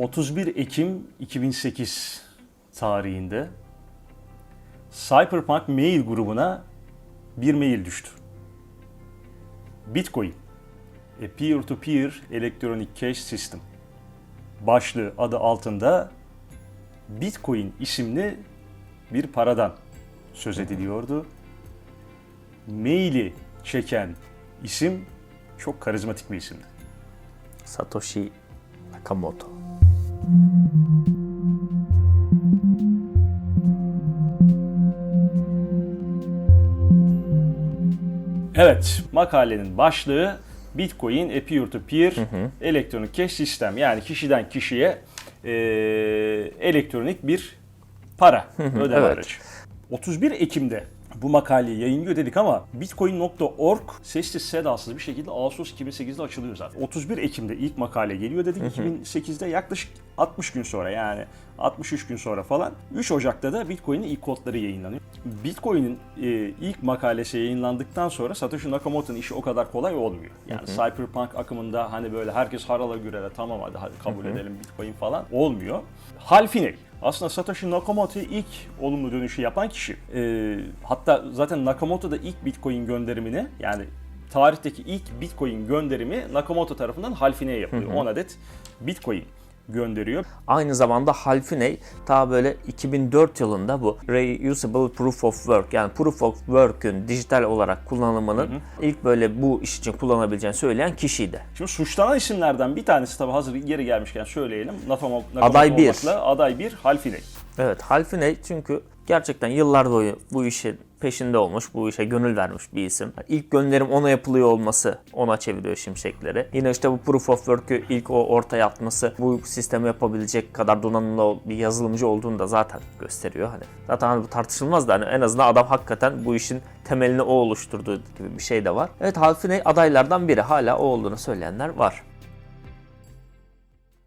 31 Ekim 2008 tarihinde Cyberpunk mail grubuna bir mail düştü. Bitcoin, a peer-to-peer electronic cash system başlığı adı altında Bitcoin isimli bir paradan söz ediliyordu. Maili çeken isim çok karizmatik bir isimdi. Satoshi Nakamoto. Evet, makalenin başlığı Bitcoin a peer-to-peer elektronik cash sistem. Yani kişiden kişiye e, elektronik bir para ödeme evet. aracı. 31 Ekim'de bu makaleyi yayınlıyor dedik ama bitcoin.org sessiz sedasız bir şekilde Ağustos 2008'de açılıyor zaten. 31 Ekim'de ilk makale geliyor dedik. 2008'de yaklaşık 60 gün sonra yani 63 gün sonra falan 3 Ocak'ta da Bitcoin'in ilk kodları yayınlanıyor. Bitcoin'in e, ilk makalesi yayınlandıktan sonra Satoshi Nakamoto'nun işi o kadar kolay olmuyor. Yani Cyberpunk akımında hani böyle herkes harala gürele tamam hadi, hadi kabul edelim Bitcoin falan olmuyor. Halfiney aslında Satoshi Nakamoto'ya ilk olumlu dönüşü yapan kişi. Ee, hatta zaten Nakamoto da ilk Bitcoin gönderimini yani tarihteki ilk Bitcoin gönderimi Nakamoto tarafından Halfiney'e yapılıyor. 10 adet Bitcoin gönderiyor. Aynı zamanda Halfiney ta böyle 2004 yılında bu Reusable Proof of Work yani Proof of Work'ün dijital olarak kullanımının ilk böyle bu iş için kullanabileceğini söyleyen kişiydi. Şimdi suçlanan isimlerden bir tanesi tabii hazır geri gelmişken söyleyelim. Nakamo- Nakamoto Aday bir. olmakla aday bir Halfiney. Evet Halfiney çünkü gerçekten yıllar boyu bu işin peşinde olmuş, bu işe gönül vermiş bir isim. İlk gönderim ona yapılıyor olması ona çeviriyor şimşekleri. Yine işte bu Proof of Work'ü ilk o ortaya atması bu sistemi yapabilecek kadar donanımlı bir yazılımcı olduğunu da zaten gösteriyor. Hani zaten hani bu tartışılmaz da hani en azından adam hakikaten bu işin temelini o oluşturduğu gibi bir şey de var. Evet Halfiney adaylardan biri. Hala o olduğunu söyleyenler var.